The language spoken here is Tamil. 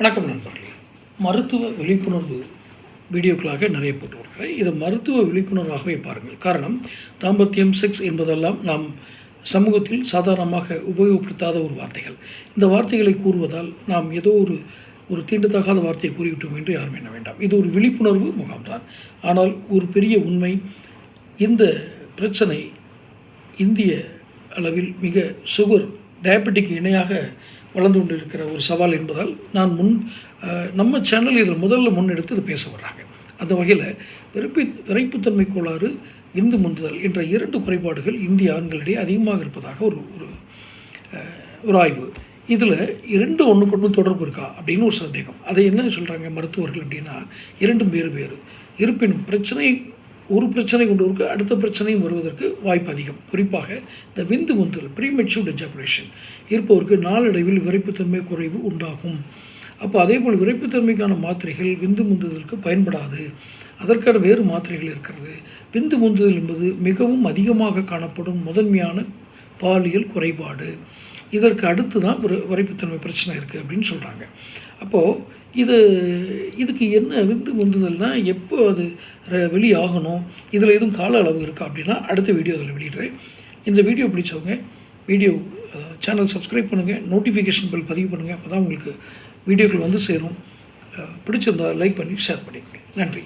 வணக்கம் நண்பர்களே. மருத்துவ விழிப்புணர்வு வீடியோக்களாக நிறைய போட்டு வருகிறேன் இதை மருத்துவ விழிப்புணர்வாகவே பாருங்கள். காரணம் தாம்பத்தியம் செக்ஸ் என்பதெல்லாம் நாம் சமூகத்தில் சாதாரணமாக உபயோகப்படுத்தாத ஒரு வார்த்தைகள். இந்த வார்த்தைகளை கூறுவதால் நாம் ஏதோ ஒரு ஒரு தீண்டத்தகாத வார்த்தையை கூறிவிட்டோம் என்று யாரும் எண்ண வேண்டாம். இது ஒரு விழிப்புணர்வு முகாம்தான். ஆனால் ஒரு பெரிய உண்மை இந்த பிரச்சனை இந்திய அளவில் மிக சுகர் டயபெட்டிக் இணையாக வளர்ந்து கொண்டிருக்கிற ஒரு சவால் என்பதால் நான் முன் நம்ம சேனல் இதில் முதல்ல முன்னெடுத்து இதை பேச வர்றாங்க. அந்த வகையில் விரைப்பி விரைப்புத்தன்மை கோளாறு விந்து முந்துதல் என்ற இரண்டு குறைபாடுகள் இந்திய ஆண்களிடையே அதிகமாக இருப்பதாக ஒரு ஒரு ஒரு ஆய்வு. இதில் இரண்டு ஒன்றுக்கு ஒன்று தொடர்பு இருக்கா அப்படின்னு ஒரு சந்தேகம். அதை என்ன சொல்கிறாங்க மருத்துவர்கள் அப்படின்னா இரண்டும் வேறு வேறு. இருப்பினும் பிரச்சனை ஒரு பிரச்சனை கொண்டு இருக்கு அடுத்த பிரச்சனையும் வருவதற்கு வாய்ப்பு அதிகம். குறிப்பாக இந்த விந்து முந்தல் ப்ரீமெச்சூர் எஜாகுலேஷன் இருப்பவருக்கு நாளடைவில் விரைப்புத்தன்மை குறைவு உண்டாகும். அப்போ அதே போல் விரைப்புத்தன்மைக்கான மாத்திரைகள் விந்து முந்துதலுக்கு பயன்படாது. அதற்கான வேறு மாத்திரைகள் இருக்கிறது. விந்து முந்துதல் என்பது மிகவும் அதிகமாக காணப்படும் முதன்மையான பாலியல் குறைபாடு. இதற்கு அடுத்து தான் ஒரு விரைப்புத்தன்மை பிரச்சனை இருக்குது அப்படின்னு சொல்கிறாங்க அப்போது இது இதுக்கு என்ன விந்து முந்துதல்னால் எப்போ அது ர- வெளியாகணும் இதில் எதுவும் கால அளவு இருக்கா அப்படின்னா அடுத்த வீடியோ அதில் வெளியிடுறேன். இந்த வீடியோ பிடிச்சவங்க வீடியோ சேனல் சப்ஸ்கிரைப் பண்ணுங்கள் நோட்டிஃபிகேஷன் பில் பதிவு பண்ணுங்கள் அப்போ தான் உங்களுக்கு வீடியோக்கள் வந்து சேரும். பிடிச்சிருந்தா லைக் பண்ணி ஷேர் பண்ணிக்கங்க. நன்றி.